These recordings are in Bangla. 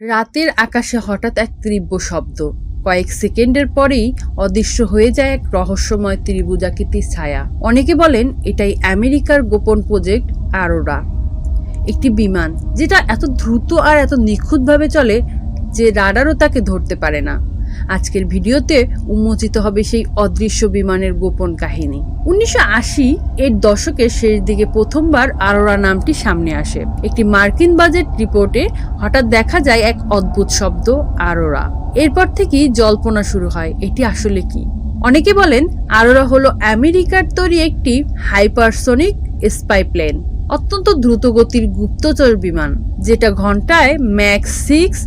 রাতের আকাশে হঠাৎ এক তীব্র শব্দ। কয়েক সেকেন্ডের পরেই অদৃশ্য হয়ে যায় এক রহস্যময় ত্রিভুজাকৃতির ছায়া। অনেকে বলেন এটাই আমেরিকার গোপন প্রজেক্ট আরোরা একটি বিমান, যেটা এত দ্রুত আর এত নিখুঁতভাবে চলে যে রাডারও তাকে ধরতে পারে না। আজকের ভিডিওতে উন্মোচিত হবে সেই অদৃশ্য বিমানের গোপন কাহিনী। উনিশশো আশি এর দশকের শেষ দিকে প্রথমবার আরোরা নামটি সামনে আসে। একটি মার্কিন বাজেট রিপোর্টে হঠাৎ দেখা যায় এক অদ্ভুত শব্দ, আরোরা। এরপর থেকেই জল্পনা শুরু হয়, এটি আসলে কি? অনেকে বলেন, আরোরা হলো আমেরিকার তৈরি একটি হাইপারসোনিক স্পাই প্লেন। অত্যন্ত দ্রুতগতির গুপ্তচর বিমান, যেটা ঘন্টায় ম্যাক্স সিক্স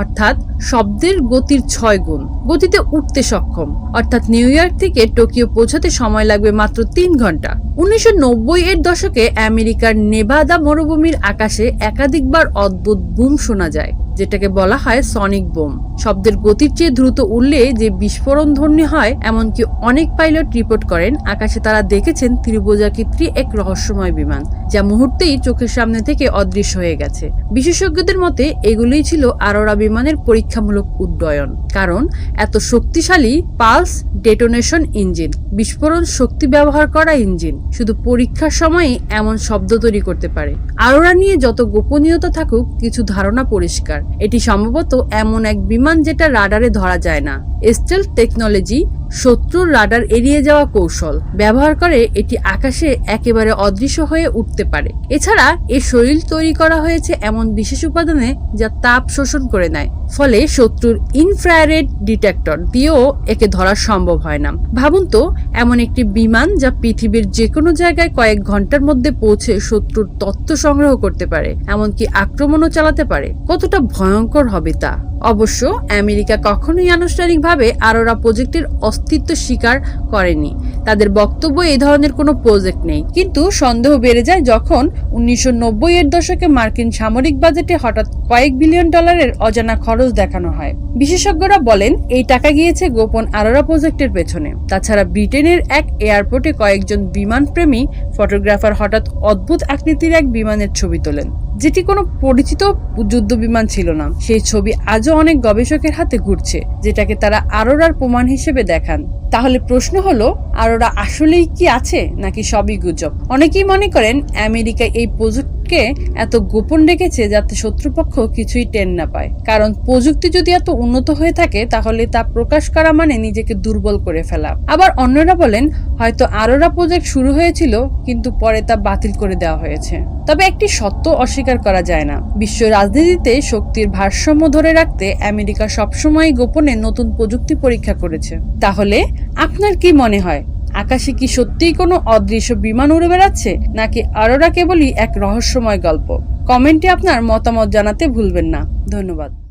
অর্থাৎ শব্দের গতির ছয় গুণ। গতিতে উঠতে সক্ষম। অর্থাৎ নিউ ইয়র্ক থেকে টোকিও পৌঁছাতে সময় লাগবে মাত্র তিন ঘণ্টা। উনিশশো নব্বই এর দশকে আমেরিকার নেভাদা মরুভূমির আকাশে একাধিকবার অদ্ভুত বুম শোনা যায়, যেটাকে বলা হয় সনিক বোম। শব্দের গতির চেয়ে দ্রুত উঠলে যে বিস্ফোরণ ধ্বনি হয়, এমনকি অনেক পাইলট রিপোর্ট করেন, আকাশে তারা দেখেছেন ত্রিভুজাকৃতি এক রহস্যময় বিমান, যা মুহূর্তেই চোখের সামনে থেকে অদৃশ্য হয়ে গেছে। বিশেষজ্ঞদের মতে, এগুলোই ছিল আরোরা বিমানের পরীক্ষামূলক উড্ডয়ন, কারণ এত শক্তিশালী পালস ডেটোনেশন ইঞ্জিন, বিস্ফোরণ শক্তি ব্যবহার করা ইঞ্জিন। শুধু পরীক্ষার সময়ই এমন শব্দ তৈরি করতে পারে। আরোরা নিয়ে যত গোপনীয়তা থাকুক, কিছু ধারণা পরিষ্কার। এটি সম্ভবত এমন এক বিমান যেটা রাডারে ধরা যায় না। স্টেল টেকনোলজি শত্রুর রাডার এড়িয়ে যাওয়া কৌশল ব্যবহার করে এটি আকাশে একেবারে অদৃশ্য হয়ে উঠতে পারে। এছাড়া এর শরীর তৈরি করা হয়েছে এমন বিশেষ উপাদানে যা তাপ শোষণ করে নেয়। ফলে শত্রুর ইনফ্রারেড ডিটেক্টর দিয়েও একে ধরা সম্ভব হয় না। ভাবুন তো, এমন একটি বিমান যা পৃথিবীর যে কোনো জায়গায় কয়েক ঘণ্টার মধ্যে পৌঁছে শত্রুর তথ্য সংগ্রহ করতে পারে, এমনকি আক্রমণও চালাতে পারে। কতটা ভয়ঙ্কর হবে তা? অবশ্য, আমেরিকা কখনোই আনুষ্ঠানিকভাবে আরোরা প্রজেক্টের অস্তিত্ব স্বীকার করেনি। তাদের বক্তব্য এই ধরনের কোনো প্রজেক্ট নেই। কিন্তু সন্দেহ বেড়ে যায় যখন উনিশশো নব্বই এর দশকে মার্কিন সামরিক বাজেটে হঠাৎ কয়েক বিলিয়ন ডলারের অজানা খরচ দেখানো হয়। বিশেষজ্ঞরা বলেন, এই টাকা গিয়েছে গোপন আরোরা প্রজেক্টের পেছনে। তাছাড়া ব্রিটেনের এক এয়ারপোর্টে কয়েকজন বিমানপ্রেমী ফটোগ্রাফার হঠাৎ অদ্ভুত আকৃতির এক বিমানের ছবি তোলেন। যেটি কোনো পরিচিত যুদ্ধ বিমান ছিল না। সেই ছবি আজও অনেক গবেষকের হাতে ঘুরছে, যেটাকে তারা আরোরার প্রমাণ হিসেবে দেখান। তাহলে প্রশ্ন হলো, আরোরা আসলেই কি আছে নাকি সবই গুজব? অনেকেই মনে করেন আমেরিকা এই প্রযুক্তিকে এত গোপন রেখেছে যাতে শত্রুপক্ষ কিছুই টের না পায়। কারণ প্রযুক্তি যদি এত উন্নত হয়ে থাকে, তাহলে তা প্রকাশ করা মানে নিজেকে দুর্বল করে ফেলা। আবার অন্যরা বলেন, হয়তো আরোরা প্রজেক্ট শুরু হয়েছিল, কিন্তু পরে তা বাতিল করে দেওয়া হয়েছে। তবে একটি সত্য অস্বীকার করা যায় না। বিশ্ব রাজনীতিতে শক্তির ভারসাম্য ধরে রাখতে আমেরিকা সবসময় গোপনে নতুন প্রযুক্তি পরীক্ষা করেছে। তাহলে, আপনার কি মনে হয়? আকাশে কি সত্যিই কোনো অদৃশ্য বিমান উড়ে বেড়াচ্ছে, নাকি আরোরা কেবলই এক রহস্যময় গল্প? কমেন্টে আপনার মতামত জানাতে ভুলবেন না। ধন্যবাদ।